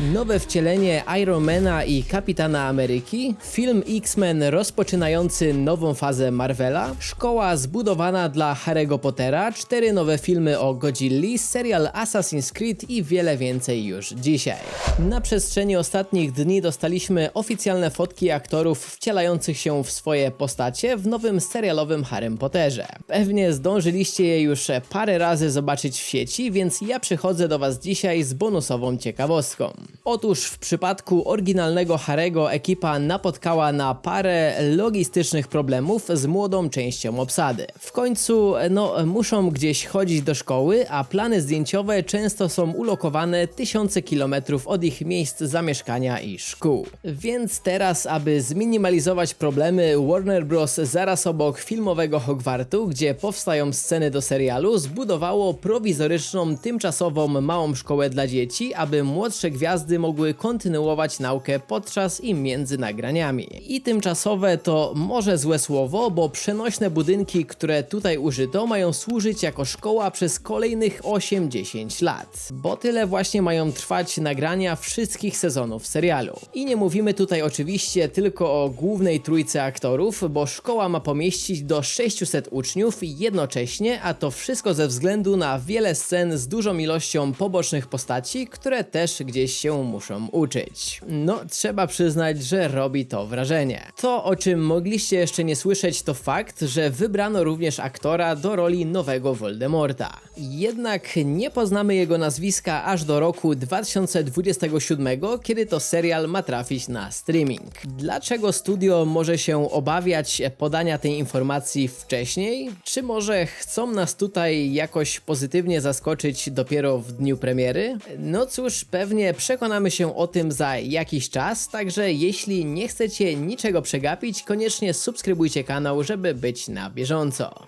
Nowe wcielenie Ironmana i Kapitana Ameryki, film X-Men rozpoczynający nową fazę Marvela, szkoła zbudowana dla Harry'ego Pottera, cztery nowe filmy o Godzilli, serial Assassin's Creed i wiele więcej już dzisiaj. Na przestrzeni ostatnich dni dostaliśmy oficjalne fotki aktorów wcielających się w swoje postacie w nowym serialowym Harrym Potterze. Pewnie zdążyliście je już parę razy zobaczyć w sieci, więc ja przychodzę do Was dzisiaj z bonusową ciekawostką. Otóż w przypadku oryginalnego Harego ekipa napotkała na parę logistycznych problemów z młodą częścią obsady. W końcu, no, muszą gdzieś chodzić do szkoły, a plany zdjęciowe często są ulokowane tysiące kilometrów od ich miejsc zamieszkania i szkół. Więc teraz, aby zminimalizować problemy, Warner Bros. zaraz obok filmowego Hogwartu, gdzie powstają sceny do serialu, zbudowało prowizoryczną, tymczasową małą szkołę dla dzieci, aby młodsze gwiazdy mogły kontynuować naukę podczas i między nagraniami. I tymczasowe to może złe słowo, bo przenośne budynki, które tutaj użyto, mają służyć jako szkoła przez kolejnych 8-10 lat. Bo tyle właśnie mają trwać nagrania wszystkich sezonów serialu. I nie mówimy tutaj oczywiście tylko o głównej trójce aktorów, bo szkoła ma pomieścić do 600 uczniów jednocześnie, a to wszystko ze względu na wiele scen z dużą ilością pobocznych postaci, które też gdzieś się muszą uczyć. No, trzeba przyznać, że robi to wrażenie. To, o czym mogliście jeszcze nie słyszeć, to fakt, że wybrano również aktora do roli nowego Voldemorta. Jednak nie poznamy jego nazwiska aż do roku 2027, kiedy to serial ma trafić na streaming. Dlaczego studio może się obawiać podania tej informacji wcześniej? Czy może chcą nas tutaj jakoś pozytywnie zaskoczyć dopiero w dniu premiery? No cóż, pewnie przekonamy się o tym za jakiś czas, także jeśli nie chcecie niczego przegapić, koniecznie subskrybujcie kanał, żeby być na bieżąco.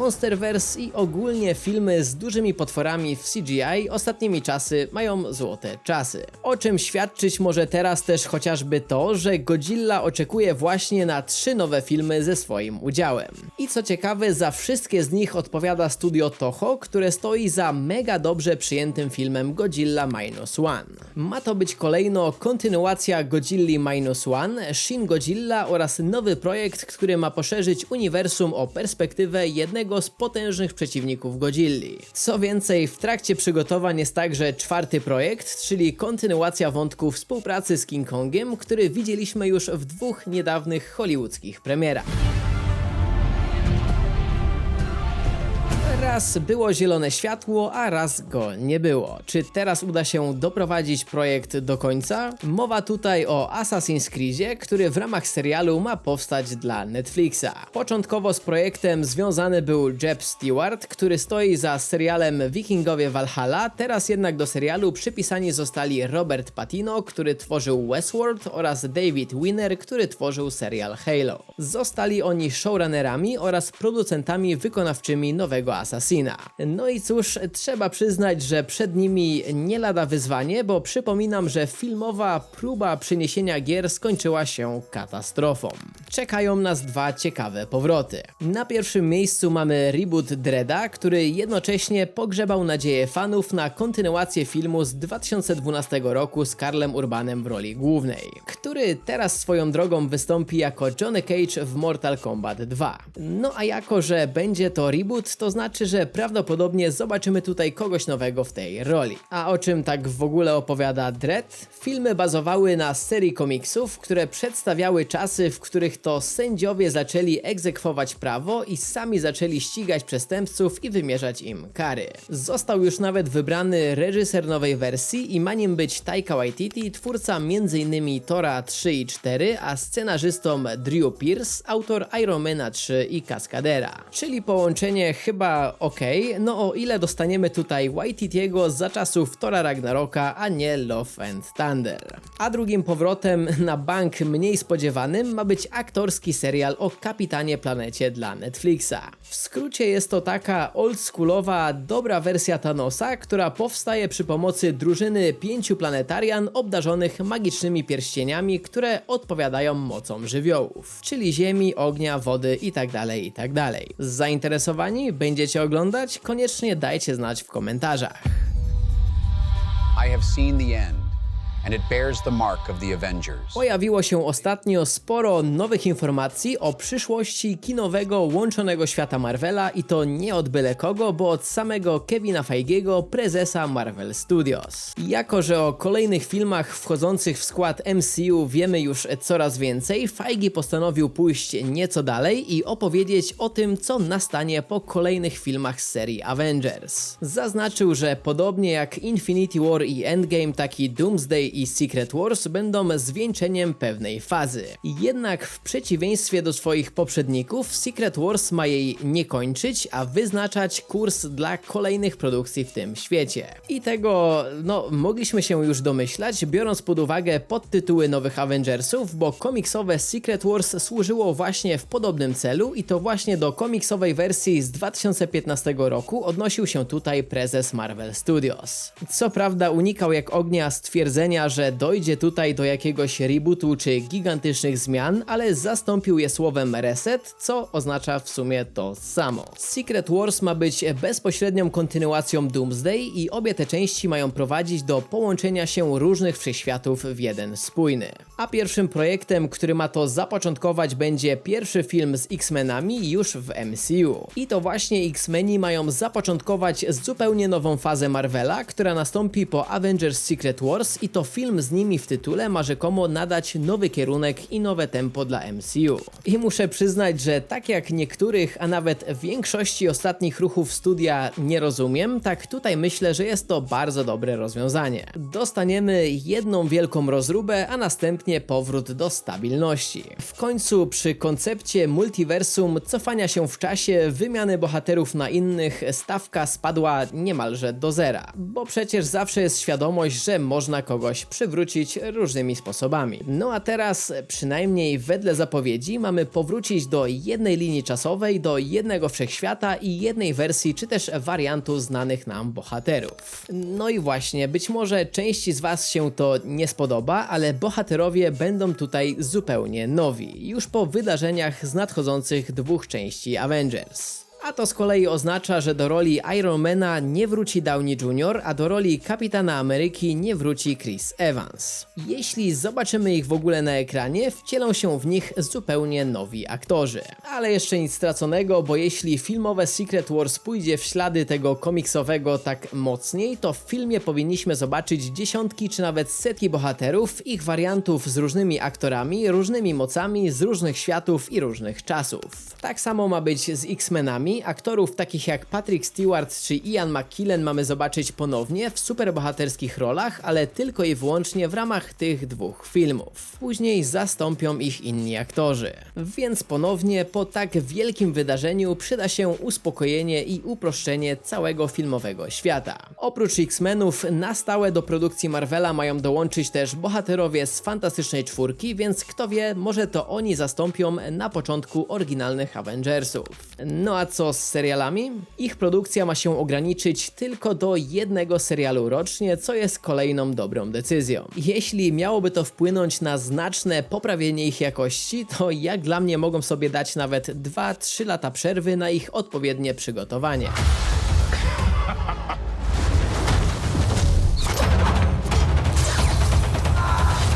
Monsterverse i ogólnie filmy z dużymi potworami w CGI ostatnimi czasy mają złote czasy. O czym świadczyć może teraz też chociażby to, że Godzilla oczekuje właśnie na trzy nowe filmy ze swoim udziałem. I co ciekawe, za wszystkie z nich odpowiada studio Toho, które stoi za mega dobrze przyjętym filmem Godzilla Minus One. Ma to być kolejno kontynuacja Godzilli Minus One, Shin Godzilla oraz nowy projekt, który ma poszerzyć uniwersum o perspektywę jednego z potężnych przeciwników Godzilli. Co więcej, w trakcie przygotowań jest także czwarty projekt, czyli kontynuacja wątku współpracy z King Kongiem, który widzieliśmy już w dwóch niedawnych hollywoodzkich premierach. Raz było zielone światło, a raz go nie było. Czy teraz uda się doprowadzić projekt do końca? Mowa tutaj o Assassin's Creedzie, który w ramach serialu ma powstać dla Netflixa. Początkowo z projektem związany był Jeb Stewart, który stoi za serialem Wikingowie Valhalla, teraz jednak do serialu przypisani zostali Robert Patino, który tworzył Westworld oraz David Winner, który tworzył serial Halo. Zostali oni showrunnerami oraz producentami wykonawczymi nowego Assassina. No i cóż, trzeba przyznać, że przed nimi nie lada wyzwanie, bo przypominam, że filmowa próba przeniesienia gier skończyła się katastrofą. Czekają nas dwa ciekawe powroty. Na pierwszym miejscu mamy reboot Dreada, który jednocześnie pogrzebał nadzieję fanów na kontynuację filmu z 2012 roku z Karlem Urbanem w roli głównej, który teraz swoją drogą wystąpi jako Johnny Cage w Mortal Kombat 2. No a jako, że będzie to reboot, to znaczy, że prawdopodobnie zobaczymy tutaj kogoś nowego w tej roli. A o czym tak w ogóle opowiada Dread? Filmy bazowały na serii komiksów, które przedstawiały czasy, w których to sędziowie zaczęli egzekwować prawo i sami zaczęli ścigać przestępców i wymierzać im kary. Został już nawet wybrany reżyser nowej wersji i ma nim być Taika Waititi, twórca m.in. Tora 3 i 4, a scenarzystą Drew Pierce, autor Ironmana 3 i Kaskadera. Czyli połączenie chyba ok, no o ile dostaniemy tutaj Waititiego za czasów Tora Ragnaroka, a nie Love and Thunder. A drugim powrotem na bank mniej spodziewanym ma być akcja aktorski serial o Kapitanie Planecie dla Netflixa. W skrócie jest to taka oldschoolowa, dobra wersja Thanosa, która powstaje przy pomocy drużyny pięciu planetarian obdarzonych magicznymi pierścieniami, które odpowiadają mocom żywiołów, czyli ziemi, ognia, wody itd. itd. Zainteresowani? Będziecie oglądać? Koniecznie dajcie znać w komentarzach. I have seen the end, Pojawiło się ostatnio sporo nowych informacji o przyszłości kinowego łączonego świata Marvela i to nie od byle kogo, bo od samego Kevina Feigiego, prezesa Marvel Studios. Jako, że o kolejnych filmach wchodzących w skład MCU wiemy już coraz więcej, Feige postanowił pójść nieco dalej i opowiedzieć o tym, co nastanie po kolejnych filmach z serii Avengers. Zaznaczył, że podobnie jak Infinity War i Endgame, taki Doomsday i Secret Wars będą zwieńczeniem pewnej fazy. Jednak w przeciwieństwie do swoich poprzedników, Secret Wars ma jej nie kończyć, a wyznaczać kurs dla kolejnych produkcji w tym świecie. I tego, no, mogliśmy się już domyślać, biorąc pod uwagę podtytuły nowych Avengersów, bo komiksowe Secret Wars służyło właśnie w podobnym celu i to właśnie do komiksowej wersji z 2015 roku odnosił się tutaj prezes Marvel Studios. Co prawda unikał jak ognia stwierdzenia, że dojdzie tutaj do jakiegoś rebootu czy gigantycznych zmian, ale zastąpił je słowem reset, co oznacza w sumie to samo. Secret Wars ma być bezpośrednią kontynuacją Doomsday i obie te części mają prowadzić do połączenia się różnych wszechświatów w jeden spójny. A pierwszym projektem, który ma to zapoczątkować będzie pierwszy film z X-Menami już w MCU. I to właśnie X-Meni mają zapoczątkować zupełnie nową fazę Marvela, która nastąpi po Avengers Secret Wars i to film z nimi w tytule ma rzekomo nadać nowy kierunek i nowe tempo dla MCU. I muszę przyznać, że tak jak niektórych, a nawet większości ostatnich ruchów studia nie rozumiem, tak tutaj myślę, że jest to bardzo dobre rozwiązanie. Dostaniemy jedną wielką rozróbę, a następnie powrót do stabilności. W końcu przy koncepcie multiversum, cofania się w czasie, wymiany bohaterów na innych, stawka spadła niemalże do zera. Bo przecież zawsze jest świadomość, że można kogoś przywrócić różnymi sposobami. No a teraz, przynajmniej wedle zapowiedzi, mamy powrócić do jednej linii czasowej, do jednego wszechświata i jednej wersji, czy też wariantu znanych nam bohaterów. No i właśnie, być może części z Was się to nie spodoba, ale bohaterowie będą tutaj zupełnie nowi, już po wydarzeniach z nadchodzących dwóch części Avengers. A to z kolei oznacza, że do roli Ironmana nie wróci Downey Jr., a do roli Kapitana Ameryki nie wróci Chris Evans. Jeśli zobaczymy ich w ogóle na ekranie, wcielą się w nich zupełnie nowi aktorzy. Ale jeszcze nic straconego, bo jeśli filmowe Secret Wars pójdzie w ślady tego komiksowego tak mocniej, to w filmie powinniśmy zobaczyć dziesiątki czy nawet setki bohaterów, ich wariantów z różnymi aktorami, różnymi mocami, z różnych światów i różnych czasów. Tak samo ma być z X-Menami, aktorów takich jak Patrick Stewart czy Ian McKellen mamy zobaczyć ponownie w superbohaterskich rolach, ale tylko i wyłącznie w ramach tych dwóch filmów. Później zastąpią ich inni aktorzy. Więc ponownie po tak wielkim wydarzeniu przyda się uspokojenie i uproszczenie całego filmowego świata. Oprócz X-Menów na stałe do produkcji Marvela mają dołączyć też bohaterowie z Fantastycznej Czwórki, więc kto wie, może to oni zastąpią na początku oryginalnych Avengersów. No a co z serialami? Ich produkcja ma się ograniczyć tylko do jednego serialu rocznie, co jest kolejną dobrą decyzją. Jeśli miałoby to wpłynąć na znaczne poprawienie ich jakości, to jak dla mnie mogą sobie dać nawet 2-3 lata przerwy na ich odpowiednie przygotowanie.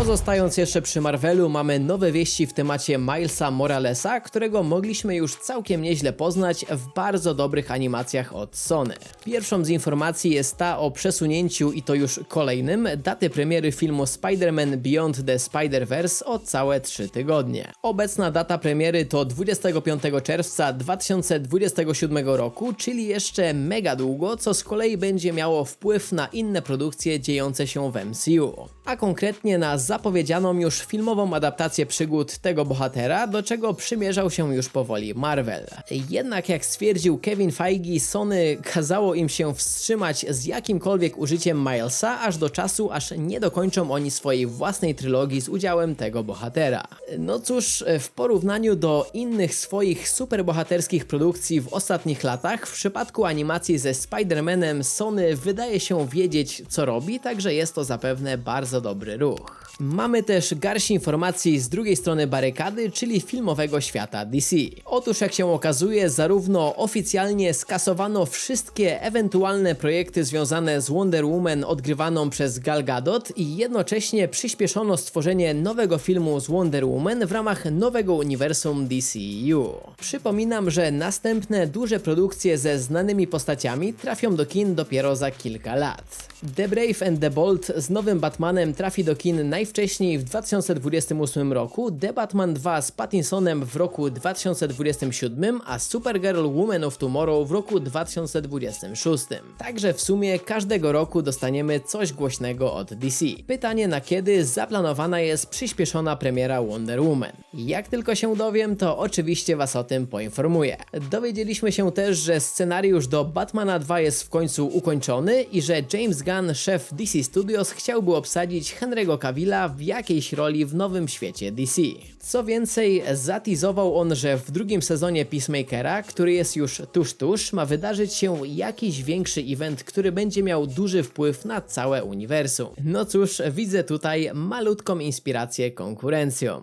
Pozostając jeszcze przy Marvelu, mamy nowe wieści w temacie Milesa Moralesa, którego mogliśmy już całkiem nieźle poznać w bardzo dobrych animacjach od Sony. Pierwszą z informacji jest ta o przesunięciu i to już kolejnym daty premiery filmu Spider-Man Beyond the Spider-Verse o całe 3 tygodnie. Obecna data premiery to 25 czerwca 2027 roku, czyli jeszcze mega długo, co z kolei będzie miało wpływ na inne produkcje dziejące się w MCU, a konkretnie na zapowiedzianą już filmową adaptację przygód tego bohatera, do czego przymierzał się już powoli Marvel. Jednak jak stwierdził Kevin Feige, Sony kazało im się wstrzymać z jakimkolwiek użyciem Milesa, aż do czasu, aż nie dokończą oni swojej własnej trylogii z udziałem tego bohatera. No cóż, w porównaniu do innych swoich superbohaterskich produkcji w ostatnich latach, w przypadku animacji ze Spider-Manem Sony wydaje się wiedzieć co robi, także jest to zapewne bardzo dobry ruch. Mamy też garść informacji z drugiej strony barykady, czyli filmowego świata DC. Otóż jak się okazuje, zarówno oficjalnie skasowano wszystkie ewentualne projekty związane z Wonder Woman odgrywaną przez Gal Gadot i jednocześnie przyspieszono stworzenie nowego filmu z Wonder Woman w ramach nowego uniwersum DCU. Przypominam, że następne duże produkcje ze znanymi postaciami trafią do kin dopiero za kilka lat. The Brave and the Bold z nowym Batmanem trafi do kin najwcześniej w 2028 roku, The Batman 2 z Pattinsonem w roku 2027, a Supergirl Woman of Tomorrow w roku 2026. Także w sumie każdego roku dostaniemy coś głośnego od DC. Pytanie na kiedy zaplanowana jest przyspieszona premiera Wonder Woman. Jak tylko się dowiem, to oczywiście Was o tym poinformuję. Dowiedzieliśmy się też, że scenariusz do Batmana 2 jest w końcu ukończony i że James Gunn, szef DC Studios, chciałby obsadzić Henry'ego Cavilla w jakiejś roli w nowym świecie DC. Co więcej, zatizował on, że w drugim sezonie Peacemakera, który jest już tuż tuż, ma wydarzyć się jakiś większy event, który będzie miał duży wpływ na całe uniwersum. No cóż, widzę tutaj malutką inspirację konkurencją.